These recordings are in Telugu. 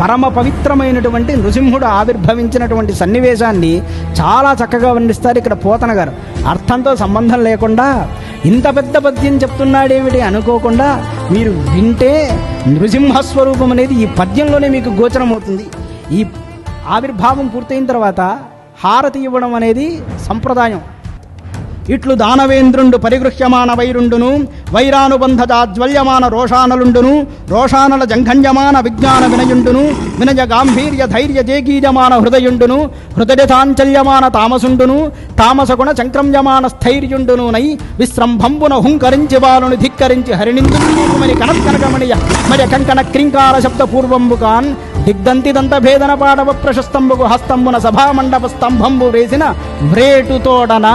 పరమ పవిత్రమైనటువంటి నృసింహుడు ఆవిర్భవించినటువంటి సన్నివేశాన్ని చాలా చక్కగా వర్ణిస్తారు ఇక్కడ పోతన గారు అర్థంతో సంబంధం లేకుండా ఇంత పెద్ద పద్యం చెప్తున్నాడేమిటి అనుకోకుండా మీరు వింటే నృసింహస్వరూపం అనేది ఈ పద్యంలోనే మీకు గోచరమవుతుంది. ఈ ఆవిర్భావం పూర్తయిన తర్వాత హారతి ఇవ్వడం అనేది సంప్రదాయం. ఇట్లు దానవేంద్రుండు పరిగృహ్యమాన వైరుండును వైరానుబంధ జాజ్వల్యమాన రోషానలుండును రోషానల జంఘంజమాన విజ్ఞాన వినయుండును వినయ గాంభీర్య ధైర్య జేగీజమాన హృదయుండును హృదయ చాంచల్యమాన తామసుండును తామసగుణ చంక్రంజమాన స్థైర్యుండును నై విశ్రంభంబున హుంకరించి బాలుని ధిక్కరించి హరిణిందుమని కనకనకమణియ మరి కంకణ క్రింకార శబ్ద పూర్వంబు దిగ్దంతి దంత భేదన పాడవ ప్రశస్తంబుకు హస్తంబున సభామండప స్తంభంబు వేసిన వ్రేటుతోడన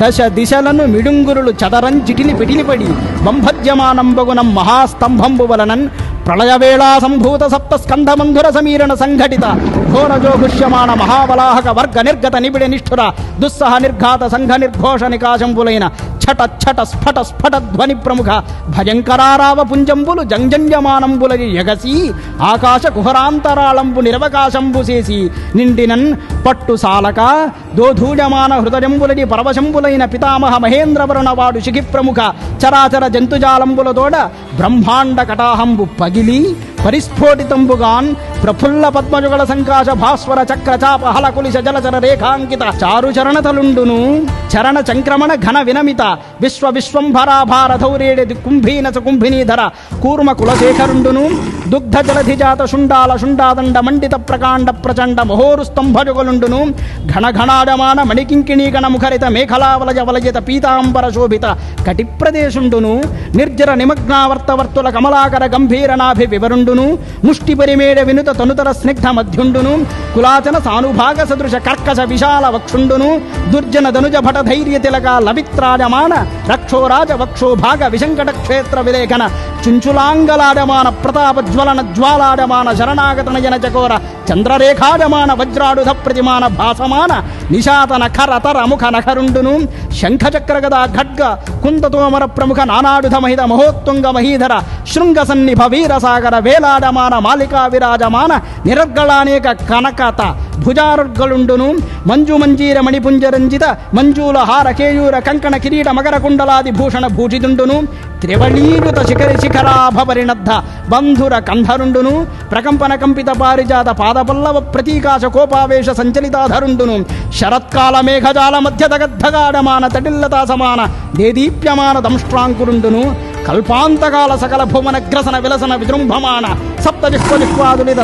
దశ దిశలను మిడుంగురులు చదరంచిటిలి పిటిలిపడి బంభజ్యమానంబగునం మహాస్తంభంబు వలనన్ ప్రళయవేళా సంభూత సప్త స్కంధమంధుర సమీరణ సంఘటిత ఘోరజోగుష్యమాన మహావలాహక వర్గ నిర్గత నిబిడ నిష్ఠుర దుస్సహ నిర్ఘాత సంఘ నిర్ఘోష నికాశంబులైన ఛట ఛట స్ఫట స్ఫట ధ్వని ప్రముఖ భయంకరారావ పుంజంబులు జంజంజమానంబుల ఎగసి ఆకాశ కుహరాంతరాళంబు నిరవకాశంబు చేసి నిండినన్ పట్టు సాలక దోధూజమాన హృదయంబులని పరవశంబులైన పితామహ మహేంద్రవరుణవాడు శిఖి ప్రముఖ చరాచర జంతుజాలంబులతోడ బ్రహ్మాండ కటాహంబు పగిలి పరిస్ఫోటితంబుగాన్ ప్రఫుల్ల పద్మజుగల సంకాశ భాస్వర చక్ర చాప కులిశ జలచర రేఖాంకిత చారుచరణతలుండును. చరణ చంక్రమణ ఘన వినమిత విశ్వ విశ్వంభరాభార ధౌరేడి కుంభీన కుంభినీధర కూర్మ కులశేఖరుండును. దుగ్ధ జలధిజాత శుండాల శుండాదండ మండిత ప్రకాండ ప్రచండ మహోరు స్తంభజుగలుండును ఘన ఘనాడమాన మణికింకిణీగణ ముఖరిత మేఘలావలయ వలయత పీతాంబర శోభిత కటిప్రదేశుండును. నిర్జర నిమగ్నావర్తవర్తుల కమలాకర గంభీరనాభి వివరుండు మధ్యుండును ముష్టి పరిమేడ వినుత తనుతర స్నిగ్ధ మధ్యుండును కులాచన సానుభాగ సదృశ కర్కశ విశాల వక్షుండును దుర్జన ధనుజ భట ధైర్య తిలక లవిత్రాజమాన రక్షోరాజ వక్షోభాగ విశంకట క్షేత్ర విలేఖన చుంచులాంగలాడమాన ప్రతాప జ్వలన జ్వాలాడమాన శరణాగత నయన చకోర చంద్రరేఖాడమాన వజ్రాడుధ ప్రతిమాన భాసమాన నిశాతన ఖర తర ముఖ నఖరుండును శంఖచక్ర గదా ఖడ్గ కుందతోమర ప్రముఖ నానాడుధ మహిత మహోత్తుంగ మహీధర శృంగ సన్నిభ వీరసాగర వేలాడమాన మాలికా భుజారుర్గలుండును మంజు మంజీర మణిపుంజరంజిత మంజూల హార కేయూర కంకణ కిరీట మకర కుండలాది భూషణ భూషితుండును త్రివళీకృత శిఖరి శిఖరాభవరిణద్ధ బంధుర కంధరుండును. ప్రకంపన కంపిత పారిజాత పాదపల్లవ ప్రతీకాశ కోపావేశ సంచలితాధరుండును. శరత్కాల మేఘజాల మధ్య దగద్ధగాడమాన తటిల్లతా సమాన దేదీప్యమాన దంష్ట్రాంకురుండును. కల్పాంతకాల సకల భువన గ్రసన విలసన విజృంభమాన సప్త జిహ్వ జిహ్వాదులిత